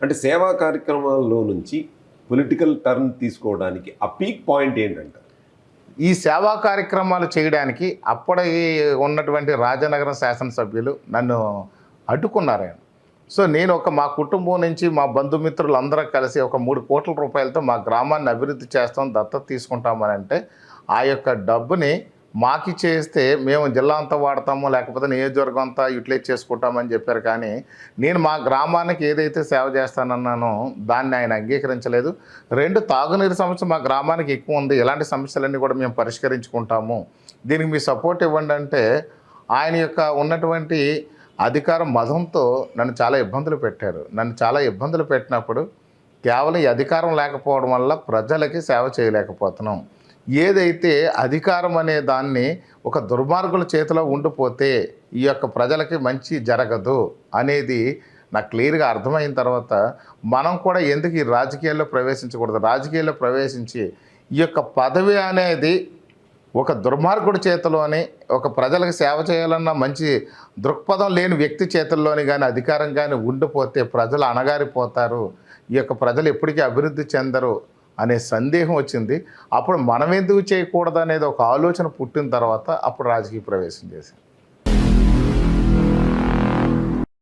అంటే సేవా కార్యక్రమాల్లో నుంచి పొలిటికల్ టర్న్ తీసుకోవడానికి ఆ పీక్ పాయింట్ ఏంటంటారు ఈ సేవా కార్యక్రమాలు చేయడానికి అప్పటి ఉన్నటువంటి రాజనగరం శాసనసభ్యులు నన్ను అడ్డుకున్నారు ఆయన. సో నేను ఒక మా కుటుంబం నుంచి మా బంధుమిత్రులు అందరం కలిసి ఒక మూడు కోట్ల రూపాయలతో మా గ్రామాన్ని అభివృద్ధి చేస్తాం దత్తత తీసుకుంటామని అంటే ఆ యొక్క డబ్బుని మాకి చేస్తే మేము జిల్లా అంతా వాడతాము లేకపోతే నియోజకవర్గం అంతా యూటిలైజ్ చేసుకుంటామని చెప్పారు. కానీ నేను మా గ్రామానికి ఏదైతే సేవ చేస్తానన్నానో దాన్ని ఆయన అంగీకరించలేదు. రెండు తాగునీరు సమస్య మా గ్రామానికి ఎక్కువ ఉంది. ఇలాంటి సమస్యలన్నీ కూడా మేము పరిష్కరించుకుంటాము. దీనికి మీ సపోర్ట్ ఇవ్వండి అంటే ఆయన యొక్క ఉన్నటువంటి అధికారం మదంతో నన్ను చాలా ఇబ్బందులు పెట్టారు. నన్ను చాలా ఇబ్బందులు పెట్టినప్పుడు కేవలం అధికారం లేకపోవడం వల్ల ప్రజలకి సేవ చేయలేకపోతున్నాం. ఏదైతే అధికారం అనే దాన్ని ఒక దుర్మార్గుల చేతిలో ఉండిపోతే ఈ యొక్క ప్రజలకి మంచి జరగదు అనేది నాకు క్లియర్గా అర్థమైన తర్వాత మనం కూడా ఎందుకు ఈ రాజకీయాల్లో ప్రవేశించకూడదు? రాజకీయాల్లో ప్రవేశించి ఈ యొక్క పదవి అనేది ఒక దుర్మార్గుడి చేతిలోని ఒక ప్రజలకు సేవ చేయాలన్న మంచి దృక్పథం లేని వ్యక్తి చేతుల్లోని కానీ అధికారం కానీ ఉండిపోతే ప్రజలు అణగారిపోతారు. ఈ యొక్క ప్రజలు ఎప్పటికీ అభివృద్ధి చెందరు. అనే సందేహం వచ్చింది. అప్పుడు మనం ఎందుకు చేయకూడదు అనేది ఒక ఆలోచన పుట్టిన తర్వాత అప్పుడు రాజకీయ ప్రవేశం చేశారు.